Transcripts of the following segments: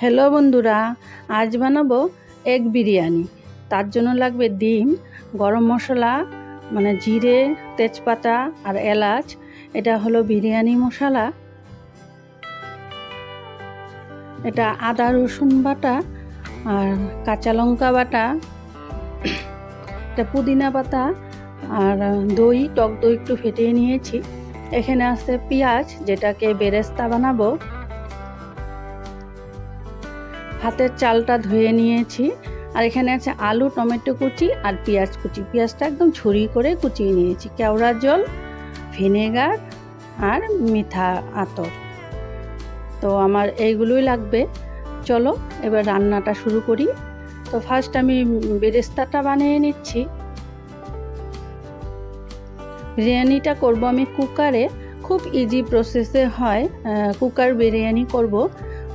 Hello বন্ধুরা, আজ বানাবো এগ বিরিয়ানি। তার জন্য লাগবে ডিম, গরম মশলা মানে জিরে, তেজপাতা আর এলাচ। এটা হলো বিরিয়ানি মশলা। এটা আদা, রসুন বাটা আর কাঁচা লঙ্কা বাটা। এটা পুদিনা পাতা আর দই, টক দই একটু ফেটিয়ে নিয়েছি। এখানে আছে পেঁয়াজ, যেটাকে বেরেস্তা বানাবো। ভাতের চালটা ধুয়ে নিয়েছি। আর এখানে আছে আলু, টমেটো কুচি আর পেঁয়াজ কুচি। পেঁয়াজটা একদম ছুরি করে কুচিয়ে নিয়েছি। কেওড়া জল, ভিনেগার আর মিঠা আতর। তো আমার এইগুলোই লাগবে। চলো, এবার রান্নাটা শুরু করি। তো ফার্স্ট আমি বেরেস্তাটা বানিয়ে নিচ্ছি। বিরিয়ানিটা করব আমি কুকারে। খুব ইজি প্রসেসে হয় কুকার বিরিয়ানি করব।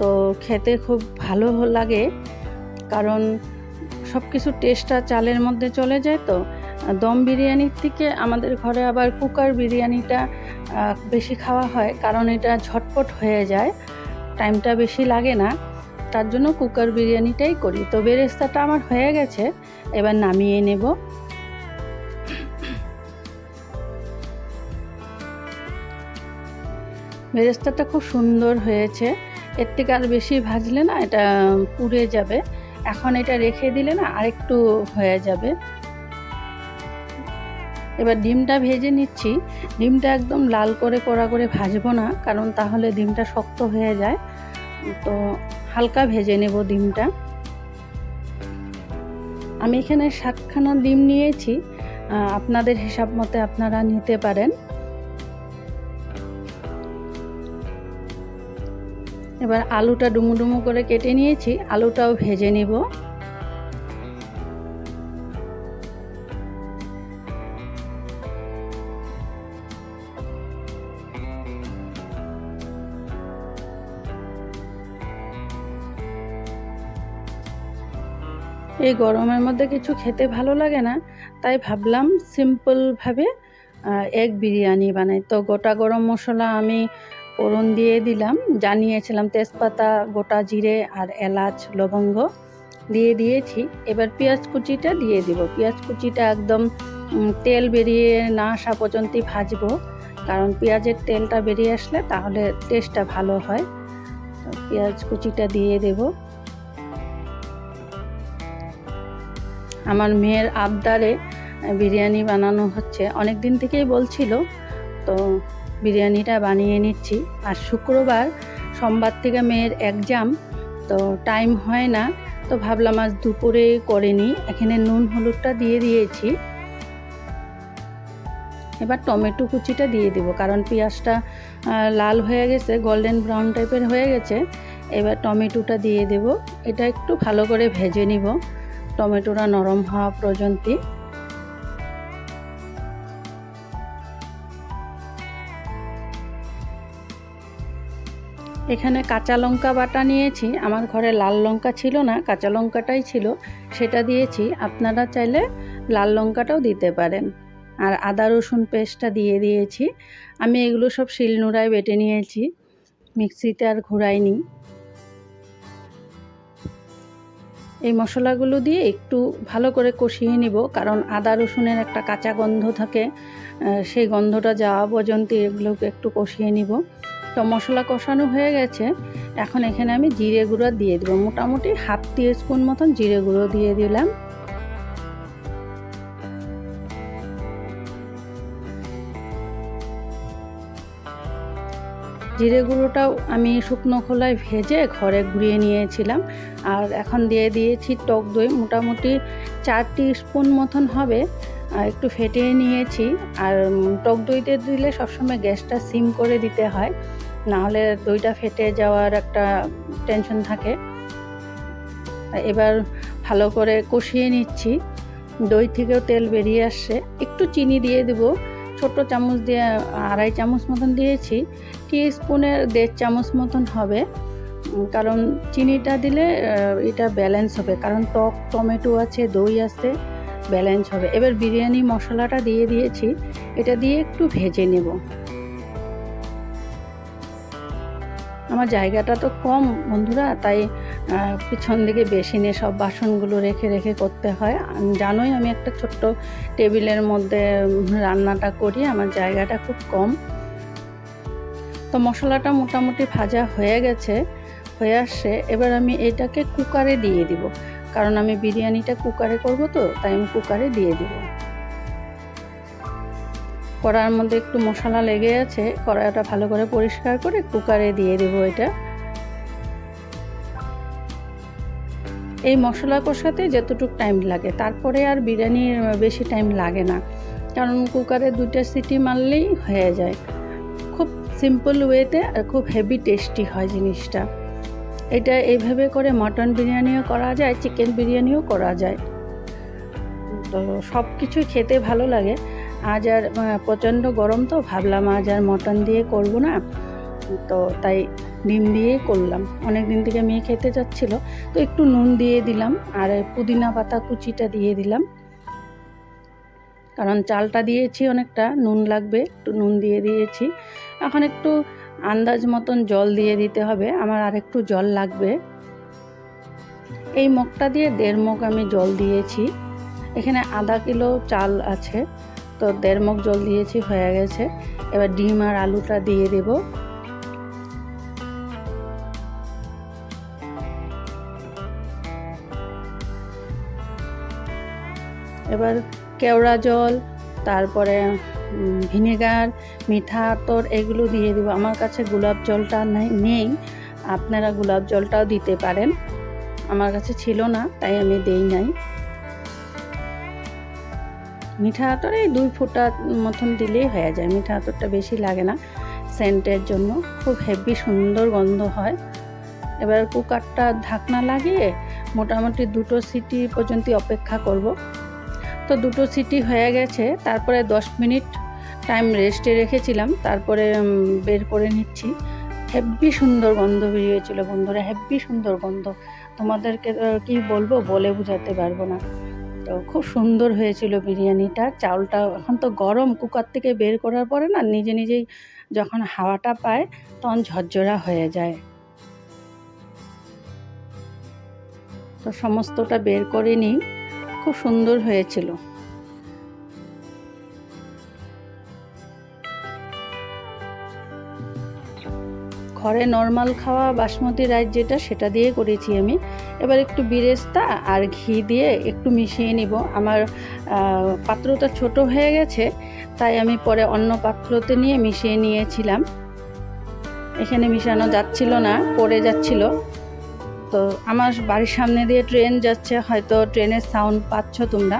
তো খেতে খুব ভালো লাগে, কারণ সব কিছু টেস্টটা চালের মধ্যে চলে যায় তো। দম বিরিয়ানির থেকে আমাদের ঘরে আবার কুকার বিরিয়ানিটা বেশি খাওয়া হয়, কারণ এটা ঝটপট হয়ে যায়, টাইমটা বেশি লাগে না। তার জন্য কুকার বিরিয়ানিটাই করি। তো বেরেস্তাটা আমার হয়ে গেছে, এবার নামিয়ে নেব। বেরেস্তাটা খুব সুন্দর হয়েছে। এর থেকে আর বেশি ভাজলে না এটা পুড়ে যাবে। এখন এটা রেখে দিলে না আরেকটু হয়ে যাবে। এবার ডিমটা ভেজে নিচ্ছি। ডিমটা একদম লাল করে কড়া করে ভাজবো না, কারণ তাহলে ডিমটা শক্ত হয়ে যায়। তো হালকা ভেজে নেব ডিমটা। আমি এখানে সাতখানা ডিম নিয়েছি। আপনাদের হিসাব মতে আপনারা নিতে পারেন। এবার আলুটা ডুমু ডুমু করে কেটে নিয়েছি, আলুটাও ভেজে নিব। এই গরমের মধ্যে কিছু খেতে ভালো লাগে না, তাই ভাবলাম সিম্পলভাবে এগ বিরিয়ানি বানাই। তো গোটা গরম মশলা আমি ফোড়ন দিয়ে দিলাম। জানিয়েছিলাম তেজপাতা, গোটা জিরে আর এলাচ, লবঙ্গ দিয়ে দিয়েছি। এবার পেঁয়াজ কুচিটা দিয়ে দিব। পেঁয়াজ কুচিটা একদম তেল বেরিয়ে না আসা পর্যন্তই ভাজবো। কারণ পেঁয়াজের তেলটা বেরিয়ে আসলে তাহলে টেস্টটা ভালো হয়। পেঁয়াজ কুচিটা দিয়ে দেব। আমার মেয়ের আবদারে বিরিয়ানি বানানো হচ্ছে। অনেক দিন থেকেই বলছিল, তো বিরিয়ানিটা বানিয়ে নিচ্ছি। আর শুক্রবার সোমবার থেকে মেয়ের এক্সাম তো টাইম হয় না, তো ভাবলাম আজ দুপুরে করে নিই। এখানে নুন হলুদটা দিয়ে দিয়েছি। এবার টমেটো কুচিটা দিয়ে দিব, কারণ পেঁয়াজটা লাল হয়ে গেছে গোল্ডেন ব্রাউন টাইপের হয়ে গেছে। এবার টমেটোটা দিয়ে দেব। এটা একটু ভালো করে ভেজে নিব। টমেটোটা নরম হওয়া পর্যন্তই। এখানে কাঁচা লঙ্কা বাটা নিয়েছি। আমার ঘরে লাল লঙ্কা ছিল না, কাঁচা লঙ্কাটাই ছিল। সেটা দিয়েছি। আপনারা চাইলে লাল লঙ্কাটাও দিতে পারেন। আর আদা রসুন পেস্টটা দিয়ে দিয়েছি। আমি এগুলো সব শিলনোড়ায় বেটে নিয়েছি। মিক্সিতে আর ঘোরাইনি। এই মশলাগুলো দিয়ে একটু ভালো করে কষিয়ে নিব, কারণ আদা রসুনের একটা কাঁচা গন্ধ থাকে। সেই গন্ধটা যাওয়া পর্যন্ত এগুলোকে একটু কষিয়ে নিব। তো মশলা কষানো হয়ে গেছে। এখন এখানে আমি জিরে গুঁড়ো দিয়ে দেবো। মোটামুটি হাফ টি স্পুন মতন জিরে গুঁড়ো দিয়ে দিলাম। জিরে গুঁড়োটাও আমি শুকনো খোলায় ভেজে ঘরে ঘুরিয়ে নিয়েছিলাম। আর এখন দিয়ে দিয়েছি টক দই। মোটামুটি চার স্পুন মতন হবে। একটু ফেটিয়ে নিয়েছি। আর টক দইতে দিলে সবসময় গ্যাসটা সিম করে দিতে হয়। নাহলে দইটা ফেটে যাওয়ার একটা টেনশন থাকে। এবার ভালো করে কষিয়ে নিচ্ছি। দই থেকেও তেল বেরিয়ে আসছে। একটু চিনি দিয়ে দেবো। ছোট চামচ দিয়ে, আড়াই চামচ মতন দিয়েছি। টি স্পুনের দেড় চামচ মতন হবে। কারণ চিনিটা দিলে এটা ব্যালেন্স হবে। কারণ টক, টমেটো আছে, দই আছে ব্যালেন্স হবে। এবার বিরিয়ানি মশলাটা দিয়ে দিয়েছি। এটা দিয়ে একটু ভেজে নেব। আমার জায়গাটা তো কম বন্ধুরা, তাই পিছন দিকে বেসিনে সব বাসনগুলো রেখে রেখে করতে হয়। জানোই আমি একটা ছোট্ট টেবিলের মধ্যে রান্নাটা করি, আমার জায়গাটা খুব কম। তো মশলাটা মোটামুটি ভাজা হয়ে গেছে, হয়ে আসছে। এবার আমি এটাকে কুকারে দিয়ে দিব, কারণ আমি বিরিয়ানিটা কুকারে করব তো, তাই আমি কুকারে দিয়ে দিব। কড়ার মধ্যে একটু মশলা লেগে আছে, কড়াইটা ভালো করে পরিষ্কার করে কুকারে দিয়ে দেব এটা। এই মশলা কষাতে যতটুকু টাইম লাগে, তারপরে আর বিরিয়ানির বেশি টাইম লাগে না, কারণ কুকারে দুইটা সিটি মারলেই হয়ে যায়। খুব সিম্পল ওয়েতে আর খুব হেভি টেস্টি হয় জিনিসটা। এটা এইভাবে করে মটন বিরিয়ানিও করা যায় চিকেন বিরিয়ানিও করা যায়। তো সব কিছুই খেতে ভালো লাগে। আজ আর প্রচণ্ড গরম তো, ভাবলাম আজ আর মটন দিয়ে করব না। তো তাই ডিম দিয়েই করলাম। অনেক দিন থেকে মেয়ে খেতে যাচ্ছিল তো একটু নুন দিয়ে দিলাম, আর পুদিনা পাতা কুচিটা দিয়ে দিলাম। কারণ চালটা দিয়েছি অনেকটা, নুন লাগবে, একটু নুন দিয়ে দিয়েছি। এখন একটু আন্দাজ মতন জল দিয়ে দিতে হবে, আমার আর একটু জল লাগবে। এই মগটা দিয়ে দেড় মগ আমি জল দিয়েছি। এখানে আধা কিলো চাল আছে। তো দেড় মগ জল দিয়েছি, হয়ে গেছে। এবার ডিম আর আলুটা দিয়ে দেব। এবার কেওড়া জল, তারপরে ভিনেগার, মিঠা আতর এগুলো দিয়ে দিব। আমার কাছে গোলাপ জলটা নেই। আপনারা গোলাপ জলটাও দিতে পারেন। আমার কাছে ছিল না, তাই আমি দেই নাই। মিঠা আতর এই দুই ফোঁটা মতন দিলেই হয়ে যায়। মিঠা আতরটা বেশি লাগে না সেন্টের জন্য। খুব হেভি সুন্দর গন্ধ হয়। এবার কুকারটা ঢাকনা লাগিয়ে মোটামুটি দুটো সিটি পর্যন্ত অপেক্ষা করব। তো দুটো সিটি হয়ে গেছে। তারপরে দশ মিনিট টাইম রেস্টে রেখেছিলাম। তারপরে বের করে নিচ্ছি। হেব্বি সুন্দর গন্ধ বেরিয়েছিল বন্ধুরা হেব্বি সুন্দর গন্ধ। তোমাদেরকে কি বলব বলে বোঝাতে পারব না। তো খুব সুন্দর হয়েছিল বিরিয়ানিটা। চাউলটা এখন তো গরম, কুকার থেকে বের করার পরে না নিজে নিজেই যখন হাওয়াটা পায় তখন ঝরঝরা হয়ে যায়। তো সমস্তটা বের করে নিই। খুব সুন্দর হয়েছিল। ঘরে নর্মাল খাওয়া বাসমতি রাইস যেটা, সেটা দিয়ে করেছি আমি। এবার একটু বিরেস্তা আর ঘি দিয়ে একটু মিশিয়ে নিব। আমার পাত্রটা ছোট হয়ে গেছে, তাই আমি পরে অন্য পাত্রতে নিয়ে মিশিয়ে নিয়েছিলাম। এখানে মিশানো যাচ্ছিল না, পড়ে যাচ্ছিল। তো আমার বাড়ির সামনে দিয়ে ট্রেন যাচ্ছে, হয়তো ট্রেনের সাউন্ড পাচ্ছ তোমরা।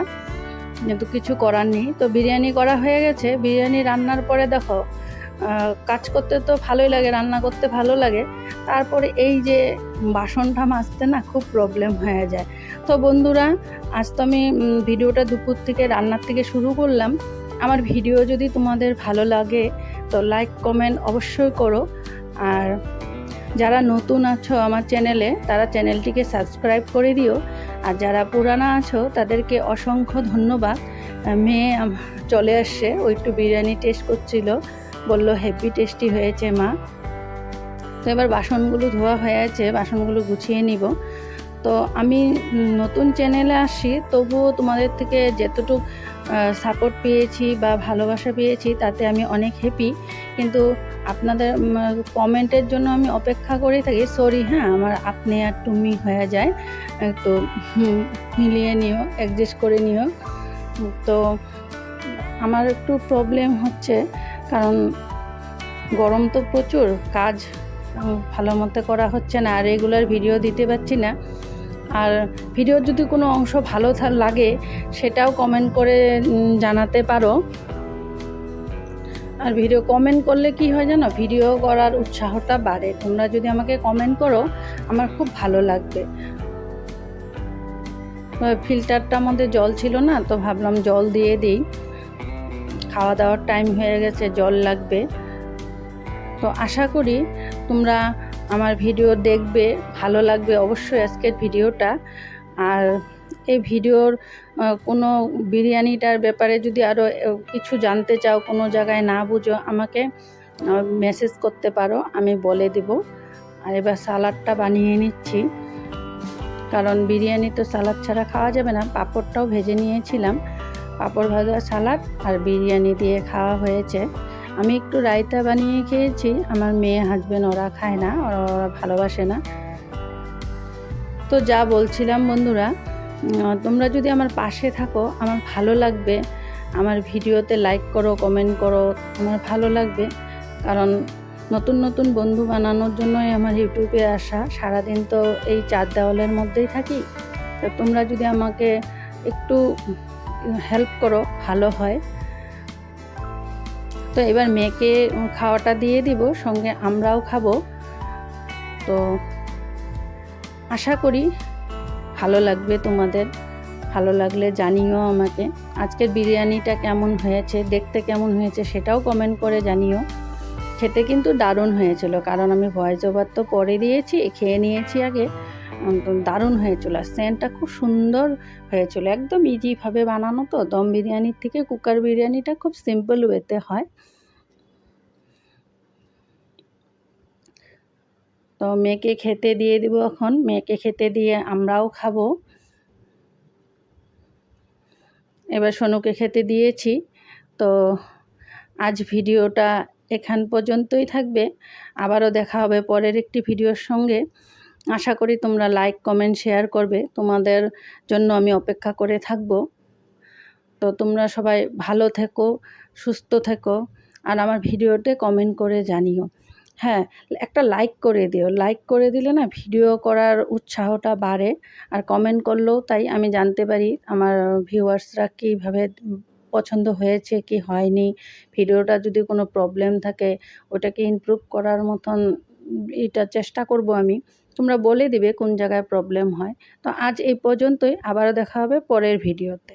কিন্তু কিছু করার নেই। তো বিরিয়ানি করা হয়ে গেছে। বিরিয়ানি রান্নার পরে দেখো কাজ করতে তো ভালোই লাগে, রান্না করতে ভালো লাগে। তারপরে এই যে বাসনটা মাজতে না খুব প্রবলেম হয়ে যায়। তো বন্ধুরা, আজ তো আমি ভিডিওটা দুপুর থেকে, রান্নার থেকে শুরু করলাম। আমার ভিডিও যদি তোমাদের ভালো লাগে, তো লাইক কমেন্ট অবশ্যই করো। আর যারা নতুন আছো আমার চ্যানেলে তারা চ্যানেলটিকে সাবস্ক্রাইব করে দিও। আর যারা পুরানা আছো, তাদেরকে অসংখ্য ধন্যবাদ। মেয়ে চলে আসছে ওই একটু বিরিয়ানি টেস্ট করছিল। বলল হ্যাপি টেস্টি হয়েছে, মা। তো এবার বাসনগুলো ধোয়া হয়ে আছে, বাসনগুলো গুছিয়ে নিব। তো আমি নতুন চ্যানেলে আসি, তবুও তোমাদের থেকে যতটুকু সাপোর্ট পেয়েছি বা ভালোবাসা পেয়েছি, তাতে আমি অনেক হ্যাপি কিন্তু আপনাদের কমেন্টের জন্য আমি অপেক্ষা করে থাকি সরি হ্যাঁ আমার আপনি আর তুমি হয়ে যায়। তো মিলিয়ে নিও অ্যাডজাস্ট করে নিও। তো আমার একটু প্রবলেম হচ্ছে কারণ গরম তো প্রচুর, কাজ ভালো মতো করা হচ্ছে না, আর রেগুলার ভিডিও দিতে পারছি না। আর ভিডিওর যদি কোনো অংশ ভালো লাগে, সেটাও কমেন্ট করে জানাতে পারো। আর ভিডিও কমেন্ট করলে কি হয় জানো, ভিডিও করার উৎসাহটা বাড়ে। তোমরা যদি আমাকে কমেন্ট করো, আমার খুব ভালো লাগবে। ফিল্টারটা মধ্যে জল ছিল না, তো ভাবলাম জল দিয়ে দিই। খাওয়া দাওয়ার টাইম হয়ে গেছে, জল লাগবে। তো আশা করি তোমরা আমার ভিডিও দেখবে, ভালো লাগবে অবশ্যই আজকের ভিডিওটা আর এই ভিডিওর কোনো বিরিয়ানিটার ব্যাপারে যদি আরও কিছু জানতে চাও, কোনো জায়গায় না বুঝো, আমাকে মেসেজ করতে পারো, আমি বলে দেব। আর এবার সালাডটা বানিয়ে নিচ্ছি। কারণ বিরিয়ানি তো সালাদ ছাড়া খাওয়া যাবে না, পাঁপড়টাও ভেজে নিয়েছিলাম। পাঁপড় ভাজা সালাড আর বিরিয়ানি দিয়ে খাওয়া হয়েছে। আমি একটু রায়তা বানিয়ে খেয়েছি। আমার মেয়ে হাজবেন্ড ওরা খায় না, ওরা ওরা ভালোবাসে না। তো যা বলছিলাম বন্ধুরা তোমরা যদি আমার পাশে থাকো, আমার ভালো লাগবে। আমার ভিডিওতে লাইক করো কমেন্ট করো, আমার ভালো লাগবে। কারণ নতুন নতুন বন্ধু বানানোর জন্যই আমার ইউটিউবে আসা। সারাদিন তো এই চার দেওয়ালের মধ্যেই থাকি। তো তোমরা যদি আমাকে একটু হেল্প করো, ভালো হয়। তো এবার মেয়েকে খাওয়াটা দিয়ে দিব, সঙ্গে আমরাও খাব। তো আশা করি ভালো লাগবে তোমাদের, ভালো লাগলে জানিও আমাকে। আজকের বিরিয়ানিটা কেমন হয়েছে, দেখতে কেমন হয়েছে সেটাও কমেন্ট করে জানিও। খেতে কিন্তু দারুণ হয়েছিল, কারণ আমি ভয়েস ওভার তো পরে দিয়েছি, খেয়ে নিয়েছি আগে। দারুণ হয়েছিল আর সেন্টটা খুব সুন্দর হয়েছিল একদম ইজিভাবে বানানো তো। দম বিরিয়ানির থেকে কুকার বিরিয়ানিটা খুব সিম্পল ওয়েতে হয়। তো মেয়েকে খেতে দিয়ে দিব এখন। মেয়েকে খেতে দিয়ে আমরাও খাব। এবার সোনুকে খেতে দিয়েছি। তো আজ ভিডিওটা এখান পর্যন্তই থাকবে। আবারও দেখা হবে পরের একটি ভিডিওর সঙ্গে। আশা করি তোমরা লাইক কমেন্ট শেয়ার করবে। তোমাদের জন্য আমি অপেক্ষা করে থাকব। তো তোমরা সবাই ভালো থেকো, সুস্থ থেকো, আর আমার ভিডিওতে কমেন্ট করে জানিও। হ্যাঁ একটা লাইক করে দিও। লাইক করে দিলে না ভিডিও করার উৎসাহটা বাড়ে, আর কমেন্ট করলেও তাই আমি জানতে পারি আমার ভিউয়ার্সরা কীভাবে পছন্দ হয়েছে, কি হয়নি। ভিডিওটা যদি কোনো প্রবলেম থাকে, ওটাকে ইমপ্রুভ করার মতন এটা চেষ্টা করব আমি। তোমরা বলে দিবে কোন জায়গায় প্রবলেম হয়। তো আজ এই পর্যন্তই, আবারও দেখা হবে পরের ভিডিওতে